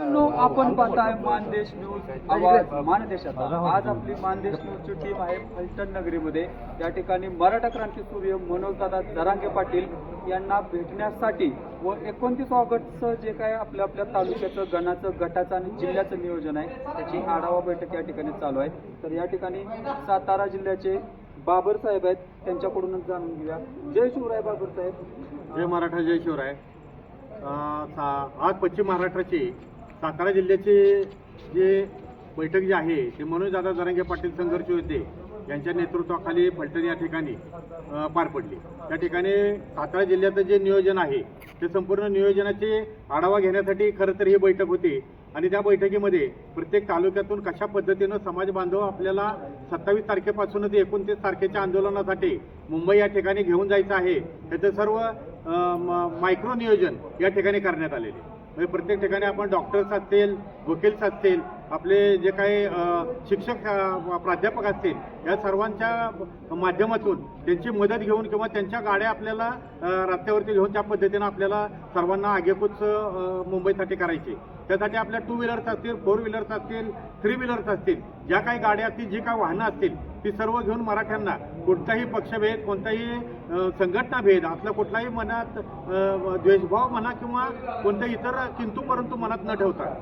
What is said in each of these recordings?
आपण पाहताय मानदेश न्यूज आवाज मानदेशाचा. आज आपली मानदेश न्यूजची टीम आहे फलटण नगरीमध्ये. या ठिकाणी मराठा क्रांती सूर्य मनोजदादा जरांगे पाटील यांना भेटण्यासाठी व एकोणतीस ऑगस्टचं जे काय आपल्या आपल्या तालुक्याचं गणाचं गटाचं आणि जिल्ह्याचं नियोजन आहे त्याची आढावा बैठक या ठिकाणी चालू आहे. तर या ठिकाणी सातारा जिल्ह्याचे बाबर साहेब आहेत त्यांच्याकडूनच जाणून घेऊया. जय शिवराय बाबर साहेब. जय मराठा जय शिवराय. आज पश्चिम महाराष्ट्राची सातारा जिल्ह्याचे जे बैठक जी आहे ते मनोजदादा जरांगे पाटील संघर्ष होते यांच्या नेतृत्वाखाली फलटण या ठिकाणी पार पडली. त्या ठिकाणी सातारा जिल्ह्याचं जे नियोजन आहे ते संपूर्ण नियोजनाचे आढावा घेण्यासाठी खरं तर ही बैठक होती. आणि त्या बैठकीमध्ये प्रत्येक तालुक्यातून कशा पद्धतीनं समाज बांधव आपल्याला सत्तावीस तारखेपासूनच एकोणतीस तारखेच्या आंदोलनासाठी मुंबई या ठिकाणी घेऊन जायचं आहे त्याचं सर्व म- मायक्रो नियोजन या ठिकाणी करण्यात आलेले. म्हणजे प्रत्येक ठिकाणी आपण डॉक्टर्स असतील वकील्स असतील आपले जे काही शिक्षक प्राध्यापक असतील या सर्वांच्या माध्यमातून त्यांची मदत घेऊन किंवा त्यांच्या गाड्या आपल्याला रस्त्यावरती घेऊन त्या पद्धतीनं आपल्याला सर्वांना आगेकूच मुंबईसाठी करायची. त्यासाठी आपल्या टू व्हीलर्स असतील फोर व्हीलर्स असतील थ्री व्हीलर्स असतील ज्या काही गाड्या असतील जी काही वाहनं असतील ती सर्व घेऊन मराठ्यांना कोणताही पक्षभेद कोणताही संघटना भेद आपला कुठलाही मनात द्वेषभाव म्हणा किंवा कोणत्या इतर किंतू परंतु मनात न ठेवता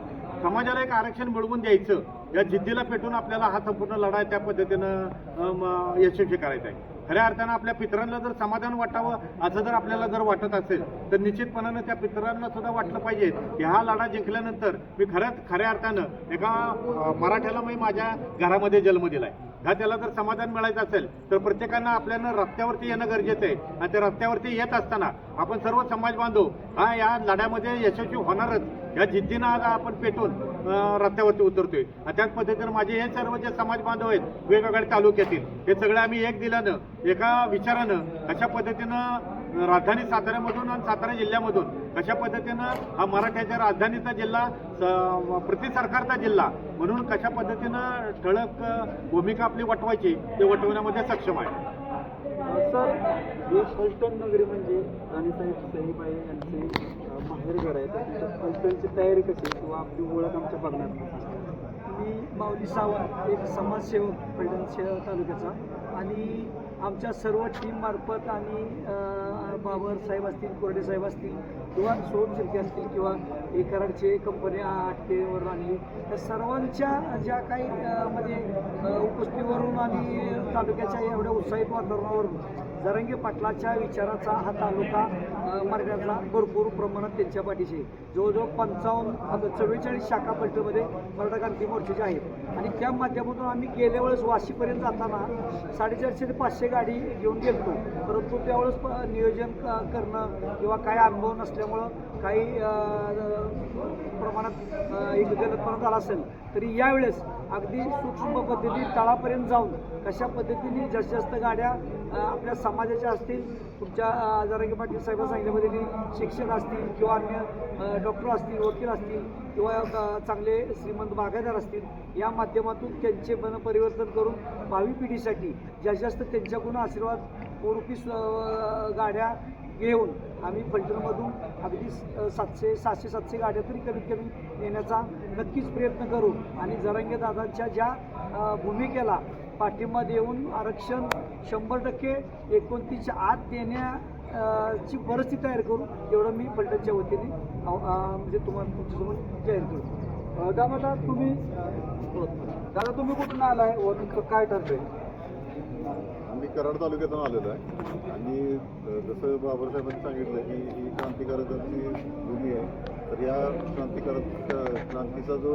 समाजाला एक आरक्षण मिळवून द्यायचं या जिद्दीला पेटून आपल्याला हा संपूर्ण लढा त्या पद्धतीनं यशस्वी करायचा आहे. खऱ्या अर्थानं आपल्या पितरांना जर समाधान वाटावं असं जर आपल्याला जर वाटत असेल तर निश्चितपणानं त्या पितरांना सुद्धा वाटलं पाहिजे की हा लढा जिंकल्यानंतर मी खरंच खऱ्या अर्थानं एका मराठ्याला मी माझ्या घरामध्ये जन्म दिलाय. हा त्याला जर समाधान मिळायचं असेल तर प्रत्येकानं आपल्याला रस्त्यावरती येणं गरजेचं आहे. आणि त्या रस्त्यावरती येत असताना आपण सर्व समाज बांधव हा या लढ्यामध्ये यशस्वी होणारच. या जिद्दीनं आज आपण पेटून रस्त्यावरती उतरतोय. त्याच पद्धतीनं माझे हे सर्व जे समाज बांधव आहेत वेगवेगळ्या तालुक्यातील हे सगळे आम्ही एक दिल्यानं एका विचारानं अशा पद्धतीनं राजधानी साताऱ्यामधून आणि सातारा जिल्ह्यामधून कशा पद्धतीनं हा मराठ्याच्या राजधानीचा जिल्हा स- प्रति सरकारचा जिल्हा म्हणून कशा पद्धतीनं ठळक भूमिका आपली वटवायची ते वटवण्यामध्ये सक्षम आहे? सर हे फलटण नगरी म्हणजे राणीसाहेब सईबाई यांचे माहेरघर आहे. तर फलटणची तयारी कशी आहे? किंवा आपली ओळख आमच्या बघण्यात मी माऊली सावंत एक समाजसेवक फलटण शहर तालुक्याचा. आणि आमच्या सर्व टीममार्फत आणि बाबर साहेब असतील कोरडे साहेब असतील किंवा सोम शिर्के असतील किंवा हे कराडचे कंपनी आटकेवर आणली त्या सर्वांच्या ज्या काही म्हणजे उपस्थितीवरून आणि तालुक्याच्या एवढ्या उत्साहित वातावरणावरून जरंगे पाटलाच्या विचाराचा हा तालुका अ, भरपूर प्रमाणात त्यांच्या पाठीशी जवळजवळ पंचावन्न चव्वेचाळीस शाखा पलटमध्ये मराठा क्रांती मोर्चाच्या आहेत. आणि त्या माध्यमातून आम्ही गेल्या वेळेस वाशीपर्यंत जाताना साडेचारशे ते पाचशे गाडी घेऊन गेलतो. परंतु त्यावेळेस प- नियोजन करणं किंवा काही अनुभव नसल्यामुळं काही प्रमाणात एक गलतपणा झाला असेल. तरी यावेळेस अगदी सूक्ष्म पद्धतीने तळापर्यंत जाऊन कशा पद्धतीने जास्तीत जास्त गाड्या आपल्या समाजाच्या असतील तुमच्या अ, जरांगे पाटील साहेबांनी सांगितल्या पद्धतीने शिक्षक असतील किंवा अन्य डॉक्टर असतील वकील असतील किंवा चांगले श्रीमंत बागायदार असतील या माध्यमातून त्यांचे मन परिवर्तन करून भावी पिढीसाठी जास्तीत जास्त त्यांच्याकडून आशीर्वाद स्वरूपी गाड्या घेऊन आम्ही फलटणमधून अगदी स- सातशे सातशे गाड्या तरी कमीत कमी येण्याचा नक्कीच प्रयत्न करू. आणि जरांगे दादांच्या ज्या भूमिकेला पाठिंबा देऊन आरक्षण शंभर टक्के एकोणतीसच्या आत देण्या ची परिस्थिती तयार करू एवढं मी फलटणच्या वतीने म्हणजे तुम्हाला तुमच्यासमोर जाहीर करू. दादा तुम्ही दादा तुम्ही कुठून आलाय व तुमचं काय ठरलंय मी कराड तालुक्यातून आलेलो आहे. आणि जसं बाबासाहेबांनी सांगितलं की ही क्रांतिकारकांची भूमी आहे तर या क्रांतिकारक क्रांतीचा जो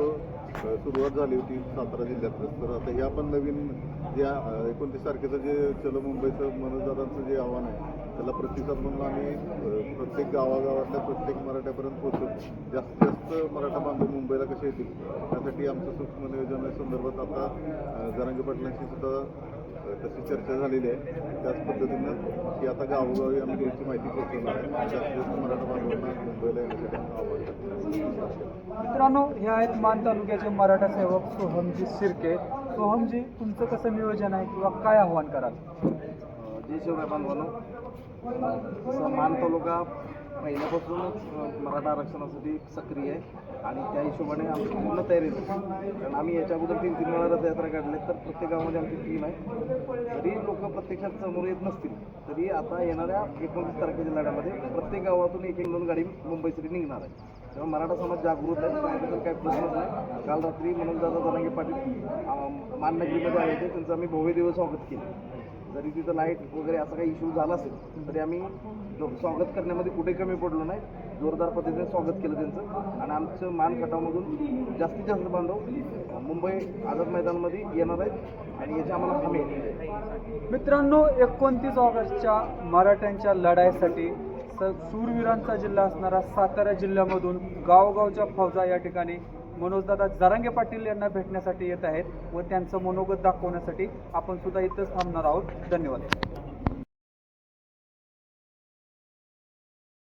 सुरुवात झाली होती सातारा जिल्ह्यातच तर आता या पण नवीन ज्या एकोणतीस तारखेचं जे चलो मुंबईचं मनोजदादांचं जे आव्हान आहे त्याला प्रतिसाद म्हणून आम्ही प्रत्येक गावागावातल्या प्रत्येक मराठ्यापर्यंत पोहोचून जास्तीत जास्त मराठा बांधव मुंबईला कसे येतील त्यासाठी आमचं सूक्ष्म नियोजनासंदर्भात आता जरांगे पाटलांशी सुद्धा तशी चर्चा झालेली आहे. त्याच पद्धतीनं की आता गावोगावी आम्ही याची माहिती पोहोचवणार आहे. जास्त मराठा बांधवांना मुंबईला येण्यासाठी आव्हान मित्रांनो हे आहेत मान तालुक्याचे मराठा सेवक सोहमजी शिर्के. सोहमजी तुमचं कसं नियोजन आहे किंवा काय आव्हान कराल? जय शिवराय बांधवांनो. मान तालुका पहिल्यापासूनच अ, मराठा आरक्षणासाठी सक्रिय आहे. आणि त्या हिशोबाने आमची पूर्ण तयारी कारण आम्ही याच्या अगोदर तीन तीन वेळा रथयात्रा काढल्या तर प्रत्येक गावामध्ये आमची टीम आहे. जरी लोक प्रत्यक्षात समोर येत नसतील. तरी आता येणाऱ्या एकोणतीस तारखेच्या लढ्यामध्ये प्रत्येक गावातून एक एक दोन गाडी मुंबईसाठी निघणार आहे. तेव्हा मराठा समाज जागृत आहे. त्याबद्दल काही प्रश्नच नाही. काल रात्री मनोजदादा जरांगे पाटील माननगरीमध्ये आले होते. त्यांचं आम्ही भव्य दिवस स्वागत केलं. जरी तिथं लाइट वगैरे असा काही इश्यू झाला असेल तरी आम्ही स्वागत करण्यामध्ये कुठे कमी पडलो नाही जोरदार पद्धतीने स्वागत केलं त्यांचं. आणि आमचं मान खटावमधून जास्तीत जास्त बांधव मुंबई आझाद मैदानामध्ये येणार आहेत आणि याची आम्हाला हमी मित्रांनो एकोणतीस ऑगस्टच्या मराठ्यांच्या लढाईसाठी स सूरवीरांचा जिल्हा असणारा सातारा जिल्ह्यामधून गावगावच्या फौजा या ठिकाणी मनोजदादा जरांगे पाटील यांना भेटण्यासाठी येत आहेत व त्यांचं मनोगत दाखवण्यासाठी आपण सुद्धा इथंच थांबणार आहोत. धन्यवाद.